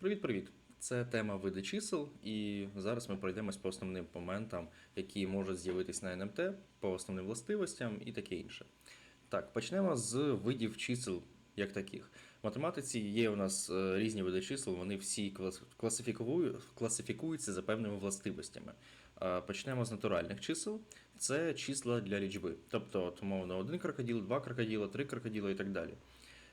Привіт-привіт! Це тема види чисел, і зараз ми пройдемось по основним моментам, які можуть з'явитись на НМТ, по основним властивостям і таке інше. Так, почнемо з видів чисел як таких. В математиці є у нас е, різні види чисел, вони всі класифікуються за певними властивостями. Е, Почнемо з натуральних чисел. Це числа для лічби. Тобто, от, умовно, один крокодил, два крокодила, три крокодила і так далі.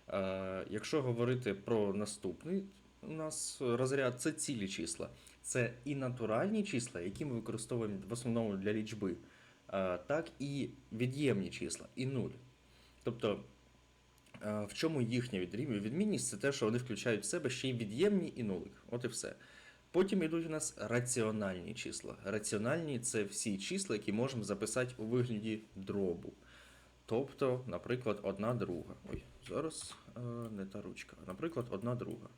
Е, Якщо говорити про наступний у нас розряд, це цілі числа. Це і натуральні числа, які ми використовуємо в основному для лічби, е, так і від'ємні числа, і нуль. Тобто, е, в чому їхня відмінність? Це те, що вони включають в себе ще й від'ємні і нулик. От і все. Потім йдуть у нас раціональні числа. Раціональні це всі числа, які можемо записати у вигляді дробу. Тобто, наприклад, одна друга. Ой, зараз е, не та ручка. Наприклад, одна друга.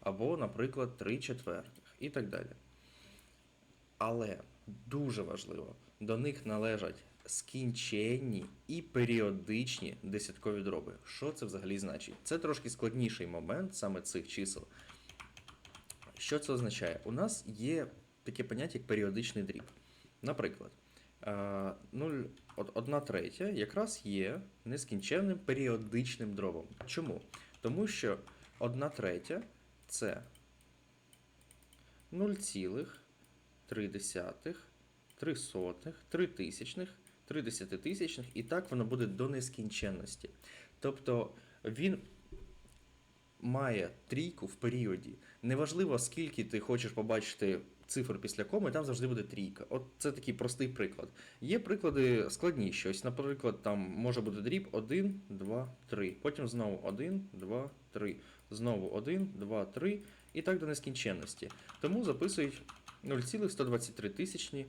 Або, наприклад, три четвертих і так далі. Але дуже важливо, до них належать скінченні і періодичні десяткові дроби. Що це взагалі значить? Це трошки складніший момент саме цих чисел. Що це означає? У нас є таке поняття, як періодичний дріб. Наприклад, е, 0, 1 третя якраз є нескінченним періодичним дробом. Чому? Тому що 1 третя це 0,3, 3 сотих, 3 тисячних, 3 десятитисячних, і так воно буде до нескінченності. Тобто він має трійку в періоді. Неважливо, скільки ти хочеш побачити цифр після коми, там завжди буде трійка. От це такий простий приклад. Є приклади складніші. Ось, наприклад, там може бути дріб 1, 2, 3. Потім знову 1, 2, 3. Знову 1, 2, 3. І так до нескінченності. Тому записують 0,123 тисячні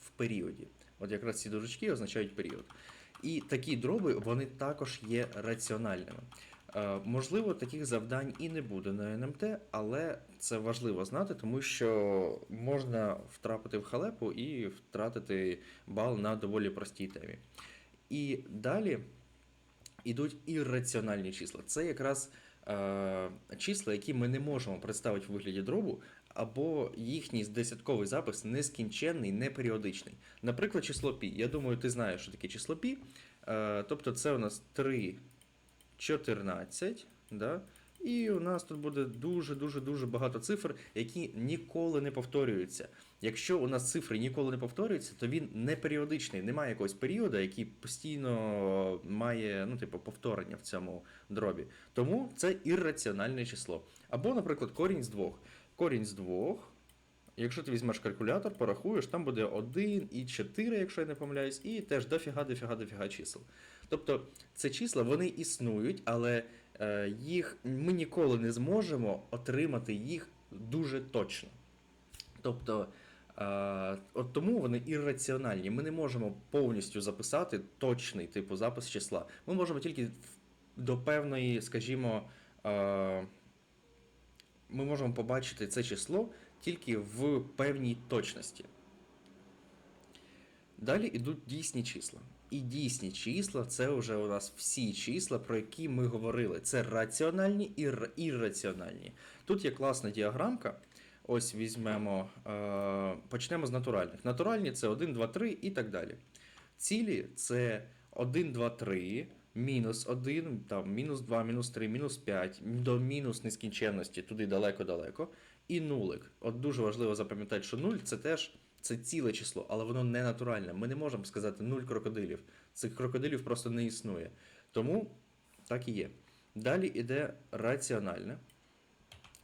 в періоді. От якраз ці дужечки означають період. І такі дроби вони також є раціональними. Е, можливо, таких завдань і не буде на НМТ, але це важливо знати, тому що можна втрапити в халепу і втратити бал на доволі простій темі. І далі ідуть ірраціональні числа. Це якраз е, числа, які ми не можемо представити в вигляді дробу, або їхній десятковий запис нескінченний, неперіодичний. Наприклад, число пі. Я думаю, ти знаєш, що таке число пі. Е, тобто це у нас 3, 14, да? І у нас тут буде дуже-дуже дуже багато цифр, які ніколи не повторюються. Якщо у нас цифри ніколи не повторюються, то він не періодичний, немає якогось періоду, який постійно має ну, типу, повторення в цьому дробі. Тому це ірраціональне число. Або, наприклад, корінь з двох. Корінь з двох. Якщо ти візьмеш калькулятор, порахуєш, там буде 1 і 4, якщо я не помиляюсь, і теж дофіга, дофіга, дофіга чисел. Тобто це числа вони існують, але е, їх ми ніколи не зможемо отримати їх дуже точно. Тобто, е, от тому вони ірраціональні. Ми не можемо повністю записати точний типу запис числа. Ми можемо тільки до певної, скажімо, е, ми можемо побачити це число тільки в певній точності. Далі йдуть дійсні числа. І дійсні числа це вже у нас всі числа, про які ми говорили. Це раціональні і ірраціональні. Тут є класна діаграмка. Ось візьмемо, е, почнемо з натуральних. Натуральні це 1, 2, 3 і так далі. Цілі це 1, 2, 3, мінус 1, там, мінус 2, мінус 3, мінус 5, до мінус нескінченності, туди далеко-далеко. І нулик. От дуже важливо запам'ятати, що 0 це теж це ціле число, але воно не натуральне. Ми не можемо сказати 0 крокодилів. Цих крокодилів просто не існує. Тому так і є. Далі йде раціональне.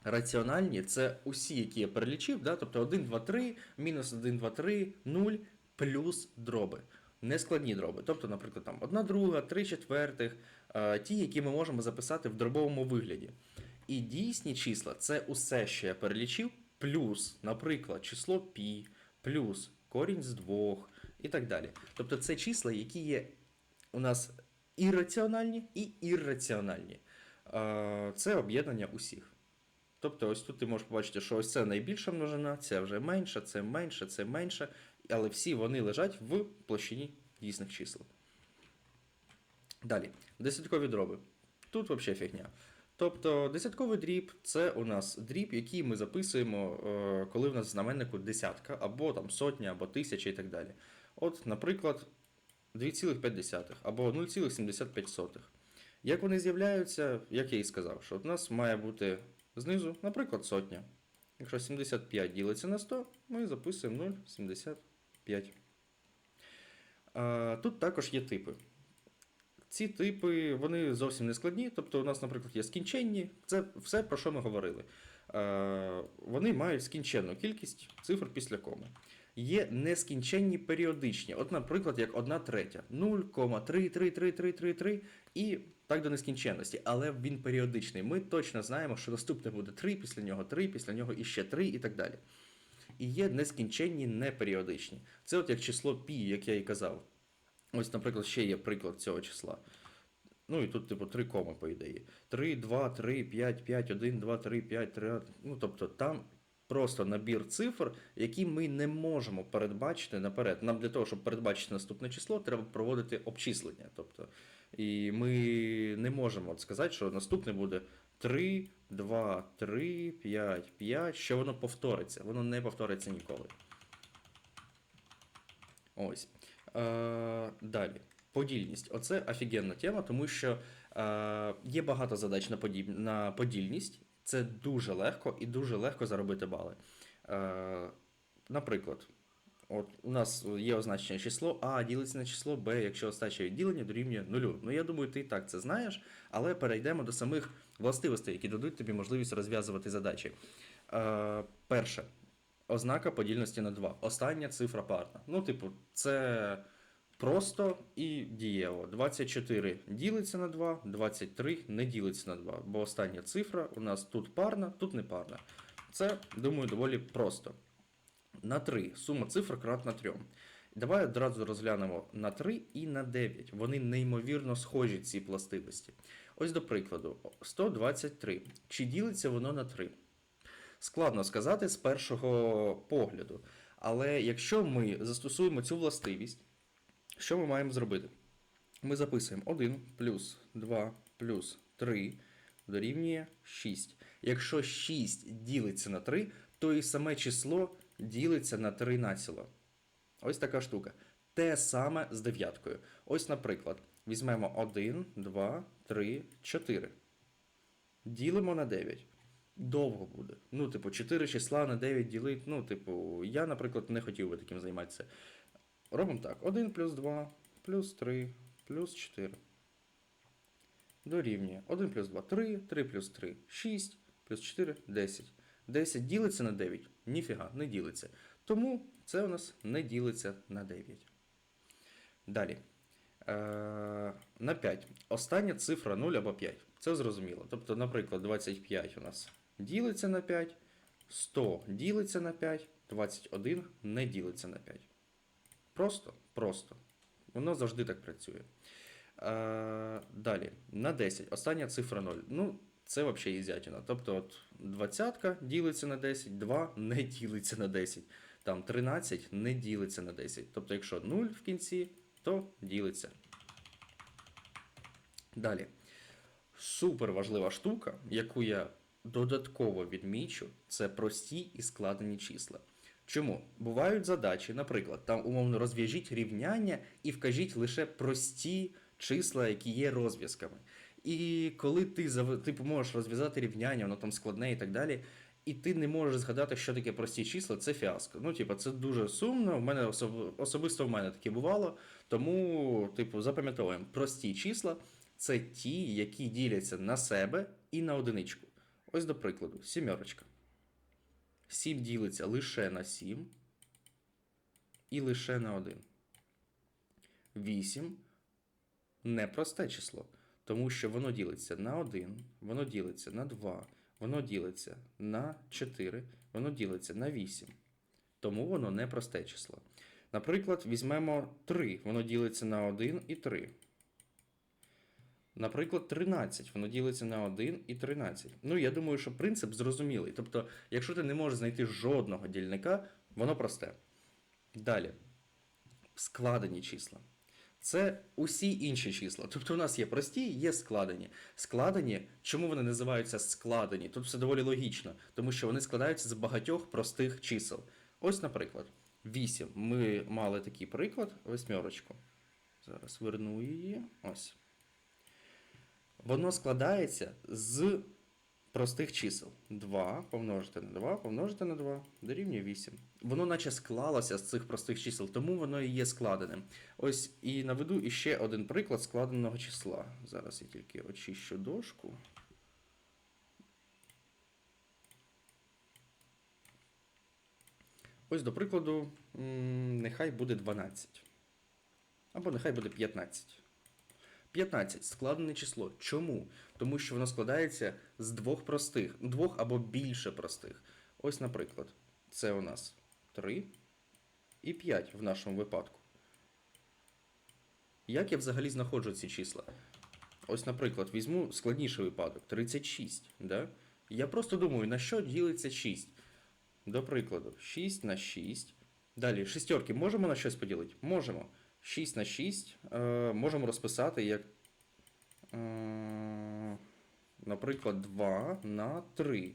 Раціональні це усі, які я перелічив, да? тобто 1, 2, 3, мінус 1, 2, 3, 0, плюс дроби. Нескладні дроби. Тобто, наприклад, там 1 друга, 3 четвертих, е, ті, які ми можемо записати в дробовому вигляді. І дійсні числа це усе, що я перелічив, плюс, наприклад, число пі, плюс корінь з двох і так далі. Тобто це числа, які є у нас ірраціональні і ірраціональні. Це об'єднання усіх. Тобто, ось тут ти можеш побачити, що ось це найбільша множина, це вже менша, це менше, це менше, але всі вони лежать в площині дійсних чисел. Далі, десяткові дроби. Тут взагалі фігня. Тобто десятковий дріб це у нас дріб, який ми записуємо, е, коли в нас в знаменнику десятка, або там сотня, або тисяча і так далі. От, наприклад, 2,5 або 0,75. Як вони з'являються, як я і сказав, що у нас має бути знизу, наприклад, сотня. Якщо 75 ділиться на 100, ми записуємо 0,75. Тут також є типи. Ці типи вони зовсім не складні. Тобто, у нас, наприклад, є скінченні, це все про що ми говорили. Е, Вони мають скінченну кількість цифр після коми. Є нескінченні періодичні. От, наприклад, як 1 третя, 0,33333 і так до нескінченності. Але він періодичний. Ми точно знаємо, що наступне буде 3, після нього 3, після нього іще 3 і так далі. І є нескінченні неперіодичні. Це от як число π, як я і казав. Ось, наприклад, ще є приклад цього числа. Ну і тут, типу, три коми, по ідеї. 3, 2, 3, 5, 5, 1, 2, 3, 5, 3. Ну, тобто там просто набір цифр, які ми не можемо передбачити наперед. Нам для того, щоб передбачити наступне число, треба проводити обчислення. Тобто, і ми не можемо от сказати, що наступне буде 3, 2, 3, 5, 5, що воно повториться. Воно не повториться ніколи. Ось. Е, далі. Подільність. Оце офігенна тема, тому що е, є багато задач на, подіб... на подільність. Це дуже легко і дуже легко заробити бали. Е, наприклад, от у нас є означення число А ділиться на число Б, якщо остача відділення дорівнює нулю. Ну я думаю, ти і так це знаєш, але перейдемо до самих властивостей, які дадуть тобі можливість розв'язувати задачі. Е, перше. Ознака подільності на 2. Остання цифра парна. Ну, типу, це просто і дієво. 24 ділиться на 2, 23 не ділиться на 2. Бо остання цифра у нас тут парна, тут не парна. Це, думаю, доволі просто. На 3 сума цифр кратна 3. Давай одразу розглянемо на 3 і на 9. Вони неймовірно схожі, ці властивості. Ось до прикладу, 123. Чи ділиться воно на 3? Складно сказати з першого погляду. Але якщо ми застосуємо цю властивість, що ми маємо зробити? Ми записуємо 1 плюс 2 плюс 3 дорівнює 6. Якщо 6 ділиться на 3, то і саме число ділиться на 3 націло. Ось така штука. Те саме з дев'яткою. Ось, наприклад, візьмемо 1, 2, 3, 4. Ділимо на 9 довго буде. Ну, типу, 4 числа на 9 ділити. Ну, типу, я, наприклад, не хотів би таким займатися. Робимо так: 1 плюс 2, плюс 3, плюс 4. Дорівнює. 1 плюс 2 3, 3 плюс 3 6, плюс 4 10. 10 ділиться на 9? Ніфіга, не ділиться. Тому це у нас не ділиться на 9. Далі. Е, на 5. Остання цифра 0 або 5. Це зрозуміло. Тобто, наприклад, 25 у нас ділиться на 5, 100 ділиться на 5, 21 не ділиться на 5. Просто, просто. Воно завжди так працює. Е, далі, на 10. Остання цифра 0. Ну, це взагалі ізятіна. Тобто, от 20 ділиться на 10, 2 не ділиться на 10. Там 13 не ділиться на 10. Тобто, якщо 0 в кінці, то ділиться. Далі. Супер важлива штука, яку я додатково відмічу, це прості і складені числа. Чому? Бувають задачі, наприклад, там умовно розв'яжіть рівняння і вкажіть лише прості числа, які є розв'язками. І коли ти типу, можеш розв'язати рівняння, воно там складне і так далі, і ти не можеш згадати, що таке прості числа, це фіаско. Ну, типу, це дуже сумно. В мене особ... особисто в мене таке бувало. Тому, типу, запам'ятовуємо, прості числа це ті, які діляться на себе і на одиничку. Ось до прикладу, сімерочка. 7 ділиться лише на 7 і лише на 1. 8 непросте число, тому що воно ділиться на 1, воно ділиться на 2, воно ділиться на 4, воно ділиться на 8. Тому воно непросте число. Наприклад, візьмемо 3, воно ділиться на 1 і 3. Наприклад, 13, воно ділиться на 1 і 13. Ну, я думаю, що принцип зрозумілий. Тобто, якщо ти не можеш знайти жодного дільника, воно просте. Далі. Складені числа. Це усі інші числа. Тобто у нас є прості, є складені. Складені, чому вони називаються складені? Тут все доволі логічно, тому що вони складаються з багатьох простих чисел. Ось, наприклад, 8. Ми мали такий приклад, восьмерочку. Зараз верну її. Ось. Воно складається з простих чисел. 2 помножити на 2, помножити на 2 дорівнює 8. Воно наче склалося з цих простих чисел, тому воно і є складеним. Ось і наведу іще один приклад складеного числа. Зараз я тільки очищу дошку. Ось, до прикладу, нехай буде 12. Або нехай буде 15. 15 складене число. Чому? Тому що воно складається з двох простих, двох або більше простих. Ось, наприклад, це у нас 3 і 5 в нашому випадку. Як я взагалі знаходжу ці числа? Ось, наприклад, візьму складніший випадок 36. Да? Я просто думаю, на що ділиться 6. До прикладу, 6 на 6. Далі, шістерки можемо на щось поділити? Можемо. 6 на 6 е, можемо розписати як, е, наприклад, 2 на 3.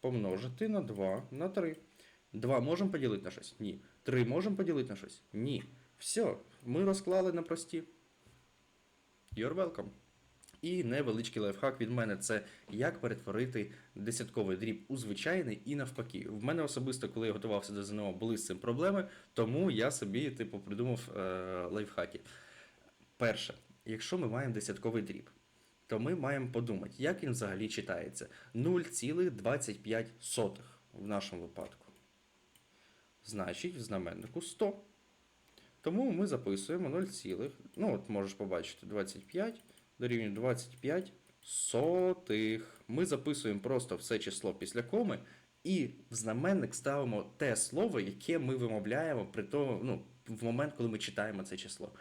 Помножити на 2 на 3. 2 можемо поділити на щось? Ні. 3 можемо поділити на щось? Ні. Все, ми розклали на прості. You're welcome. І невеличкий лайфхак від мене це як перетворити десятковий дріб у звичайний і навпаки. В мене особисто, коли я готувався до ЗНО, були з цим проблеми, тому я собі, типу, придумав е, лайфхаки. Перше, якщо ми маємо десятковий дріб, то ми маємо подумати, як він взагалі читається. 0,25 в нашому випадку. Значить, в знаменнику 100. Тому ми записуємо 0, ну от можеш побачити 25 дорівнює 25 сотих. Ми записуємо просто все число після коми і в знаменник ставимо те слово, яке ми вимовляємо при тому, ну, в момент, коли ми читаємо це число.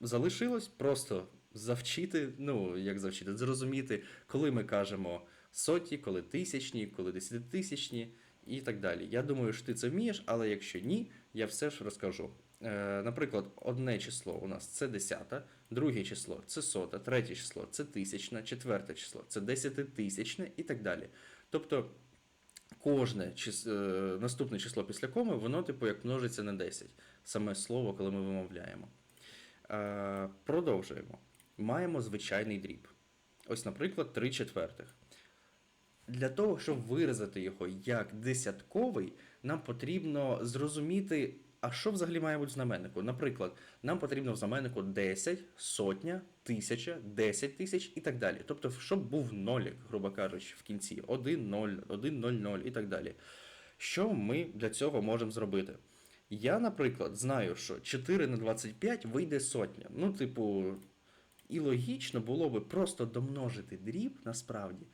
Залишилось просто завчити, ну, як завчити, зрозуміти, коли ми кажемо соті, коли тисячні, коли десятитисячні і так далі. Я думаю, що ти це вмієш, але якщо ні, я все ж розкажу. Е, Наприклад, одне число у нас це десята, друге число це сота, третє число це тисячне, четверте число це десятитисячне і так далі. Тобто кожне чис... е, наступне число після коми, воно, типу, як множиться на 10. Саме слово, коли ми вимовляємо. Е, Продовжуємо. Маємо звичайний дріб. Ось, наприклад, 3 четвертих. Для того, щоб виразити його як десятковий, нам потрібно зрозуміти, а що взагалі має бути в знаменнику. Наприклад, нам потрібно в знаменнику 10, сотня, тисяча, 10 тисяч і так далі. Тобто, щоб був нолік, грубо кажучи, в кінці 1, 0, 1, 0, 0 і так далі. Що ми для цього можемо зробити? Я, наприклад, знаю, що 4 на 25 вийде сотня. Ну, типу, і логічно було би просто домножити дріб насправді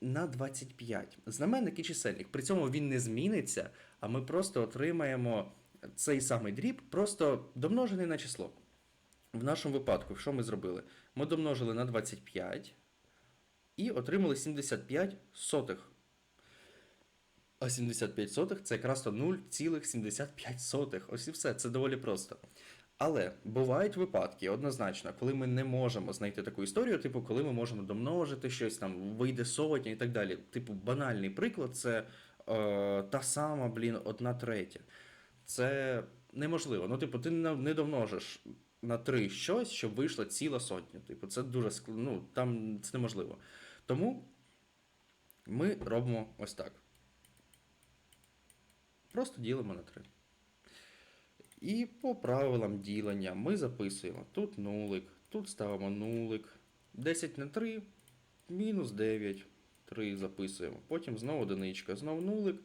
на 25. Знаменник і чисельник. При цьому він не зміниться, а ми просто отримаємо цей самий дріб, просто домножений на число. В нашому випадку, що ми зробили? Ми домножили на 25 і отримали 75 сотих. А 75 сотих це якраз то 0,75 сотих. Ось і все, це доволі просто. Але бувають випадки, однозначно, коли ми не можемо знайти таку історію, типу, коли ми можемо домножити щось, там, вийде сотня і так далі. Типу, банальний приклад це е, та сама, блін, одна третя. Це неможливо. Ну, типу, ти не домножиш на 3 щось, щоб вийшла ціла сотня. Типу, це дуже ск- ну, там це неможливо. Тому ми робимо ось так. Просто ділимо на 3. І по правилам ділення ми записуємо тут нулик, тут ставимо нулик. 10 на 3, мінус 9. 3 записуємо. Потім знову одиничка, знову нулик.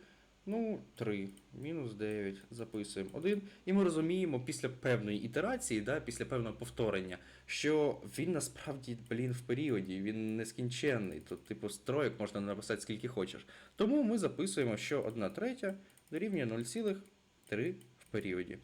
Ну, 3, мінус 9, записуємо 1. І ми розуміємо після певної ітерації, да, після певного повторення, що він насправді, блін, в періоді, він нескінченний. Тут, типу, строєк можна написати скільки хочеш. Тому ми записуємо, що 1 третя дорівнює 0,3 в періоді.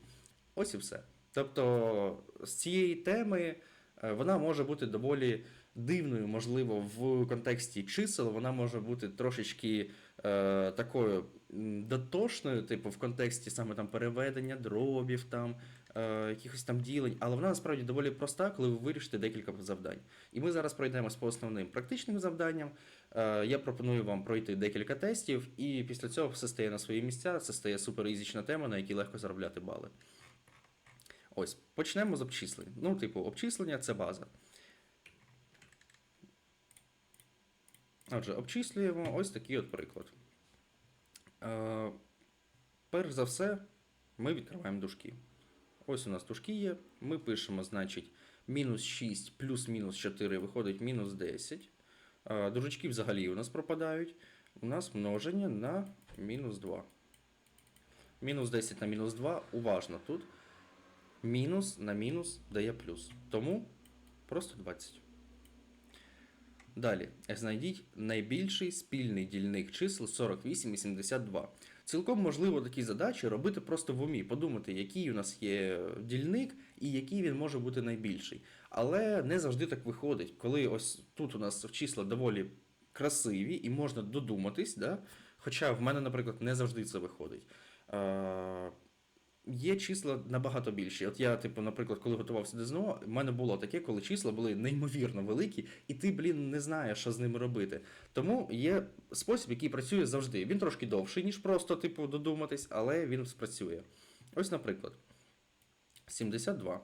Ось і все. Тобто з цієї теми е, вона може бути доволі дивною, можливо, в контексті чисел, вона може бути трошечки е, такою м, дотошною, типу, в контексті саме там переведення дробів, там, е, якихось там ділень, але вона насправді доволі проста, коли ви вирішите декілька завдань. І ми зараз пройдемось по основним практичним завданням. Е, я пропоную вам пройти декілька тестів, і після цього все стає на свої місця. Це стає супер ізічна тема, на якій легко заробляти бали. Ось, почнемо з обчислень. Ну, типу, обчислення це база. Отже, обчислюємо ось такий от приклад. Е, перш за все, ми відкриваємо дужки. Ось у нас дужки є. Ми пишемо, значить, мінус 6 плюс мінус 4 виходить мінус 10. Е, Дужечки взагалі у нас пропадають. У нас множення на мінус 2. Мінус 10 на мінус 2. Уважно тут. Мінус на мінус дає плюс. Тому просто 20. Далі, знайдіть найбільший спільний дільник чисел 48 і 72. Цілком можливо такі задачі робити просто в умі, подумати, який у нас є дільник і який він може бути найбільший. Але не завжди так виходить, коли ось тут у нас числа доволі красиві і можна додуматись, да? хоча в мене, наприклад, не завжди це виходить. Є числа набагато більші. От я, типу, наприклад, коли готувався до ЗНО, в мене було таке, коли числа були неймовірно великі, і ти, блін, не знаєш, що з ними робити. Тому є спосіб, який працює завжди. Він трошки довший, ніж просто, типу, додуматись, але він спрацює. Ось, наприклад, 72.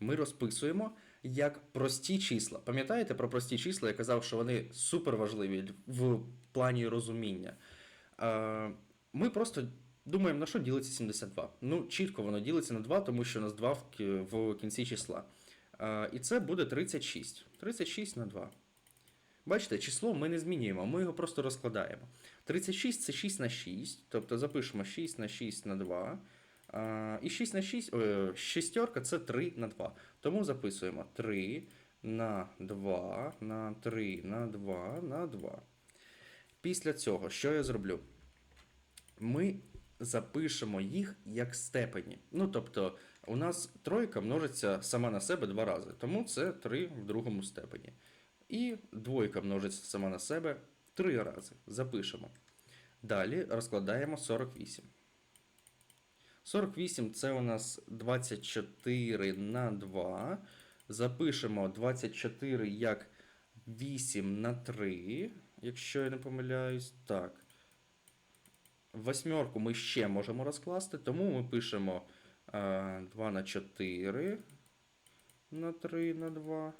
Ми розписуємо як прості числа. Пам'ятаєте про прості числа? Я казав, що вони супер важливі в плані розуміння. Е, Ми просто Думаємо, на що ділиться 72? Ну, чітко воно ділиться на 2, тому що у нас 2 в, кінці числа. І це буде 36. 36 на 2. Бачите, число ми не змінюємо, ми його просто розкладаємо. 36 це 6 на 6, тобто запишемо 6 на 6 на 2. А, і 6 на 6, о, шістерка це 3 на 2. Тому записуємо 3 на 2 на 3 на 2 на 2. Після цього, що я зроблю? Ми запишемо їх як степені. Ну, тобто, у нас тройка множиться сама на себе два рази, тому це 3 в другому степені. І двойка множиться сама на себе три рази. Запишемо. Далі розкладаємо 48. 48 це у нас 24 на 2. Запишемо 24 як 8 на 3, якщо я не помиляюсь. Так. Восьмерку ми ще можемо розкласти, тому ми пишемо е, 2 на 4 на 3 на 2.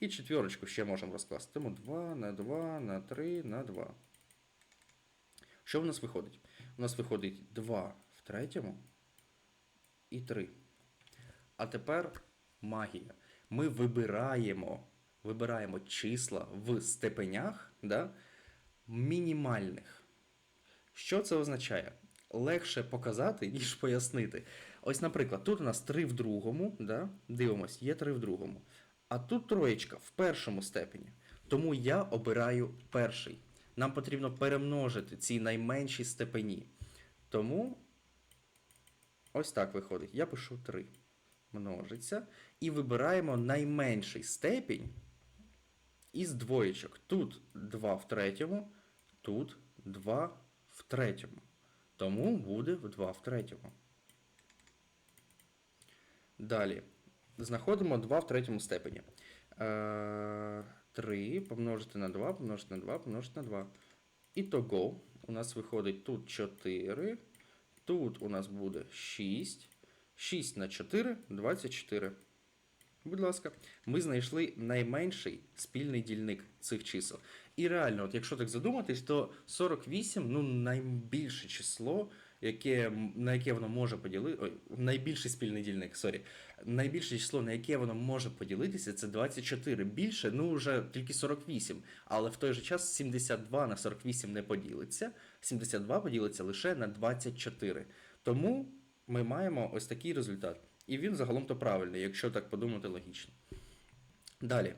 І четверочку ще можемо розкласти. Тому 2 на 2 на 3 на 2. Що в нас виходить? У нас виходить 2 в третьому і 3. А тепер магія. Ми вибираємо, вибираємо числа в степенях да, мінімальних. Що це означає? Легше показати, ніж пояснити. Ось, наприклад, тут у нас 3 в другому, да? дивимось, є 3 в другому. А тут троєчка в першому степені. Тому я обираю перший. Нам потрібно перемножити ці найменші степені. Тому ось так виходить. Я пишу 3. Множиться. І вибираємо найменший степінь із двоєчок. Тут 2 в третьому, тут 2 в третьому. Тому буде в 2 в третьому. Далі. Знаходимо 2 в третьому степені. Е, 3 помножити на 2, помножити на 2, помножити на 2. Ітого у нас виходить тут 4. Тут у нас буде 6. 6 на 4 24. Будь ласка, ми знайшли найменший спільний дільник цих чисел. І реально, от якщо так задуматись, то 48 ну, найбільше число, яке, на яке воно може поділити. Ой, найбільший спільний дільник, сорі. Найбільше число, на яке воно може поділитися, це 24. Більше, ну вже тільки 48. Але в той же час 72 на 48 не поділиться. 72 поділиться лише на 24. Тому ми маємо ось такий результат. І він загалом то правильний, якщо так подумати логічно. Далі.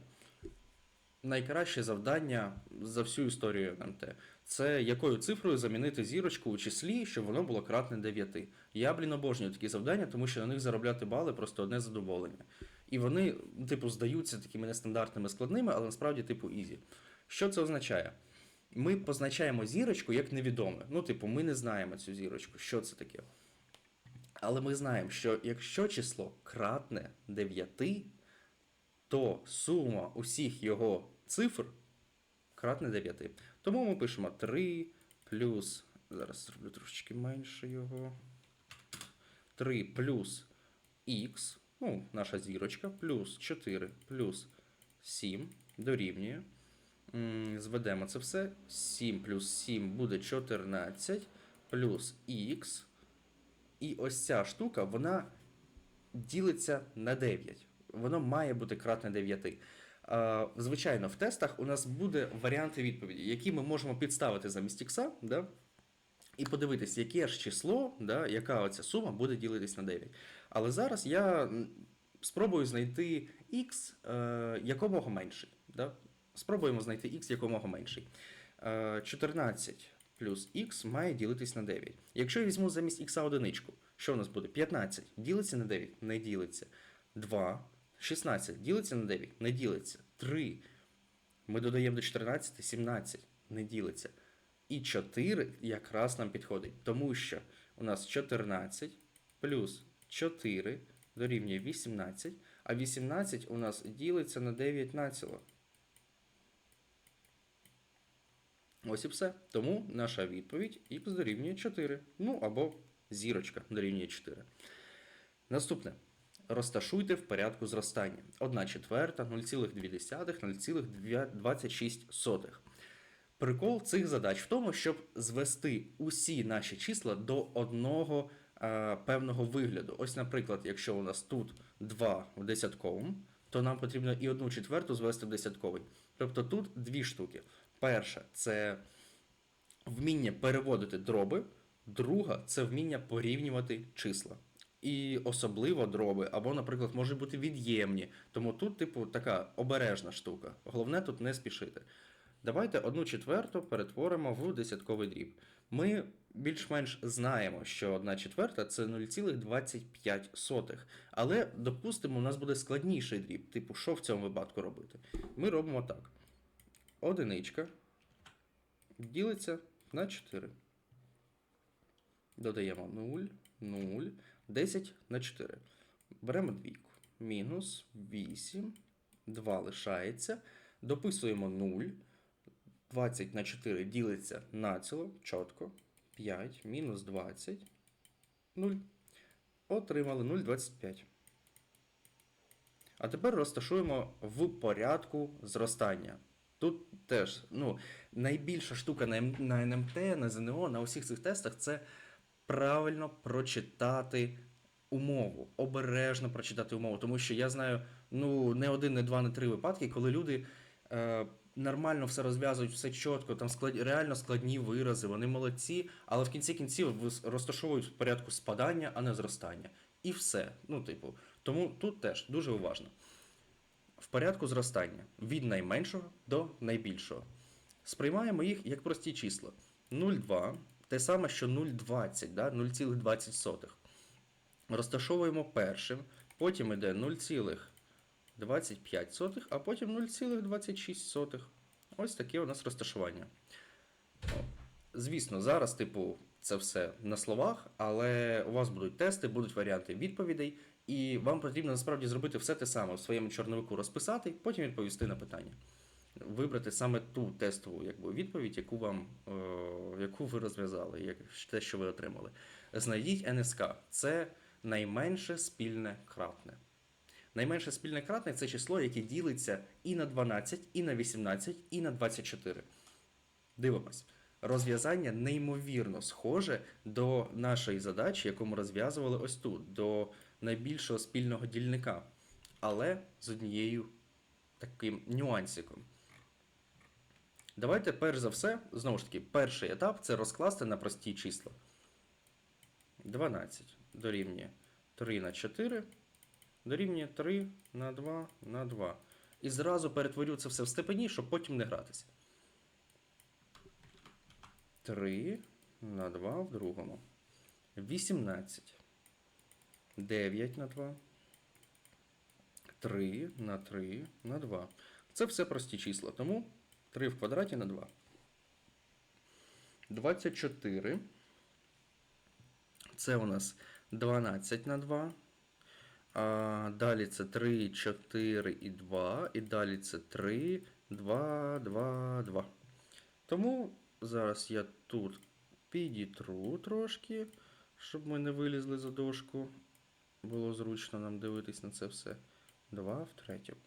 Найкраще завдання за всю історію НМТ це якою цифрою замінити зірочку у числі, щоб воно було кратне 9. Я, блін, обожнюю такі завдання, тому що на них заробляти бали просто одне задоволення. І вони, типу, здаються такими нестандартними складними, але насправді, типу, ізі. Що це означає? ми позначаємо зірочку як невідоме. Ну, типу, ми не знаємо цю зірочку, що це таке. Але ми знаємо, що якщо число кратне 9, то сума усіх його цифр кратне 9. Тому ми пишемо 3 плюс. Зараз зроблю трошечки менше його. 3 плюс х, ну, наша зірочка, плюс 4 плюс 7 дорівнює. Зведемо це все. 7 плюс 7 буде 14 плюс х. І ось ця штука, вона ділиться на 9. Воно має бути кратне 9. Е, Звичайно, в тестах у нас буде варіанти відповіді, які ми можемо підставити замість ікса, да? і подивитися, яке ж число, да, яка оця сума буде ділитись на 9. Але зараз я спробую знайти х е, якомога менший. Да? Спробуємо знайти х якомога менший. Е, 14 плюс х має ділитись на 9. Якщо я візьму замість х одиничку, що у нас буде? 15 ділиться на 9? Не ділиться. 2. 16 ділиться на 9? Не ділиться. 3. Ми додаємо до 14, 17 не ділиться. І 4 якраз нам підходить, тому що у нас 14 плюс 4 дорівнює 18, а 18 у нас ділиться на 9 націло. Ось і все. Тому наша відповідь х дорівнює 4. Ну або зірочка дорівнює 4. Наступне. Розташуйте в порядку зростання. 1 четверта, 0,2, 0,26. Прикол цих задач в тому, щоб звести усі наші числа до одного е, певного вигляду. Ось, наприклад, якщо у нас тут 2 в десятковому, то нам потрібно і 1 четверту звести в десятковий. Тобто тут дві штуки. Перша це вміння переводити дроби, друга це вміння порівнювати числа. І особливо дроби, або, наприклад, можуть бути від'ємні. Тому тут, типу, така обережна штука. Головне тут не спішити. Давайте одну четверту перетворимо в десятковий дріб. Ми більш-менш знаємо, що одна четверта це 0,25. Але, допустимо, у нас буде складніший дріб. Типу, що в цьому випадку робити? Ми робимо так. Одиничка ділиться на 4. Додаємо 0, 0, 10 на 4. Беремо двійку. Мінус 8, 2 лишається. Дописуємо 0. 20 на 4 ділиться націло, чітко. 5 мінус 20. 0. Отримали 0,25. А тепер розташуємо в порядку зростання. Тут теж ну, найбільша штука на, на НМТ, на ЗНО, на усіх цих тестах це правильно прочитати умову, обережно прочитати умову. Тому що я знаю ну, не один, не два, не три випадки, коли люди е, нормально все розв'язують, все чітко, там склад... реально складні вирази, вони молодці, але в кінці кінців розташовують в порядку спадання, а не зростання. І все. Ну, типу, тому тут теж дуже уважно. В порядку зростання від найменшого до найбільшого. Сприймаємо їх як прості числа. 0,2 те саме, що 0,20, да? 0,20. Розташовуємо першим, потім йде 0,25, а потім 0,26. Ось таке у нас розташування. Звісно, зараз, типу, це все на словах, але у вас будуть тести, будуть варіанти відповідей, і вам потрібно насправді зробити все те саме в своєму чорновику розписати, потім відповісти на питання. Вибрати саме ту тестову якби, відповідь, яку вам е, яку ви розв'язали, як, те, що ви отримали. Знайдіть НСК. Це найменше спільне кратне. Найменше спільне кратне це число, яке ділиться і на 12, і на 18, і на 24. Дивимось. Розв'язання неймовірно схоже до нашої задачі, яку ми розв'язували ось тут, до найбільшого спільного дільника. Але з однією таким нюансиком. Давайте перш за все, знову ж таки, перший етап це розкласти на прості числа. 12 дорівнює 3 на 4, дорівнює 3 на 2 на 2. І зразу перетворю це все в степені, щоб потім не гратися. 3 на 2 в другому. 18. 9 на 2. 3 на 3 на 2. Це все прості числа, тому 3 в квадраті на 2. 24. Це у нас 12 на 2. А, далі це 3, 4 і 2. І далі це 3, 2, 2, 2. Тому зараз я тут підітру трошки, щоб ми не вилізли за дошку. Було зручно нам дивитись на це все. 2 в третьому.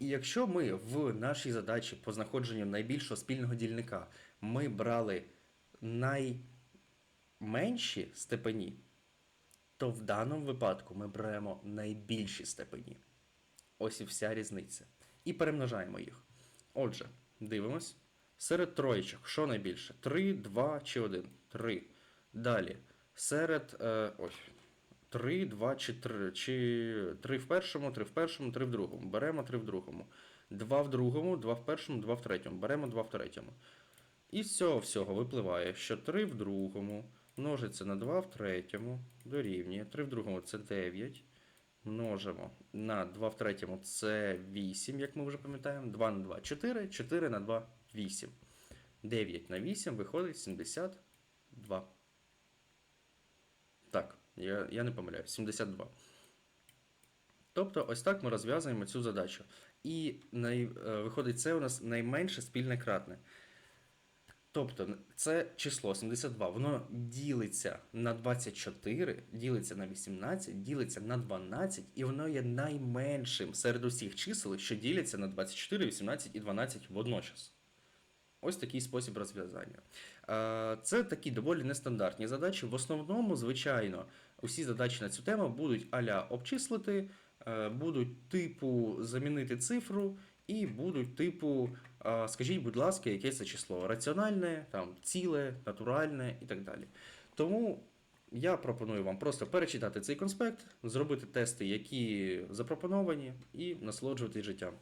І якщо ми в нашій задачі по знаходженню найбільшого спільного дільника ми брали найменші степені, то в даному випадку ми беремо найбільші степені. Ось і вся різниця. І перемножаємо їх. Отже, дивимось. Серед троєчок, що найбільше? 3, 2 чи 1? 3. Далі. Серед. Е, ось. 3, 2 чи 3. Чи 3 в першому, 3 в першому, 3 в другому. Беремо 3 в другому. 2 в другому, 2 в першому, 2 в третьому. Беремо 2 в третьому. І з цього всього випливає, що 3 в другому множиться на 2 в третьому дорівнює. 3 в другому це 9. Множимо на 2 в третьому це 8, як ми вже пам'ятаємо. 2 на 2 4, 4 на 2 8. 9 на 8 виходить 72. Так, я, я не помиляюсь, 72. Тобто, ось так ми розв'язуємо цю задачу. І най, е, виходить, це у нас найменше спільне кратне. Тобто, це число 72, воно ділиться на 24, ділиться на 18, ділиться на 12, і воно є найменшим серед усіх чисел, що діляться на 24, 18 і 12 водночас. Ось такий спосіб розв'язання. Е, Це такі доволі нестандартні задачі. В основному, звичайно, усі задачі на цю тему будуть аля обчислити, е, будуть типу замінити цифру, і будуть типу, е, скажіть, будь ласка, яке це число? Раціональне, там, ціле, натуральне і так далі. Тому я пропоную вам просто перечитати цей конспект, зробити тести, які запропоновані, і насолоджуватись життям.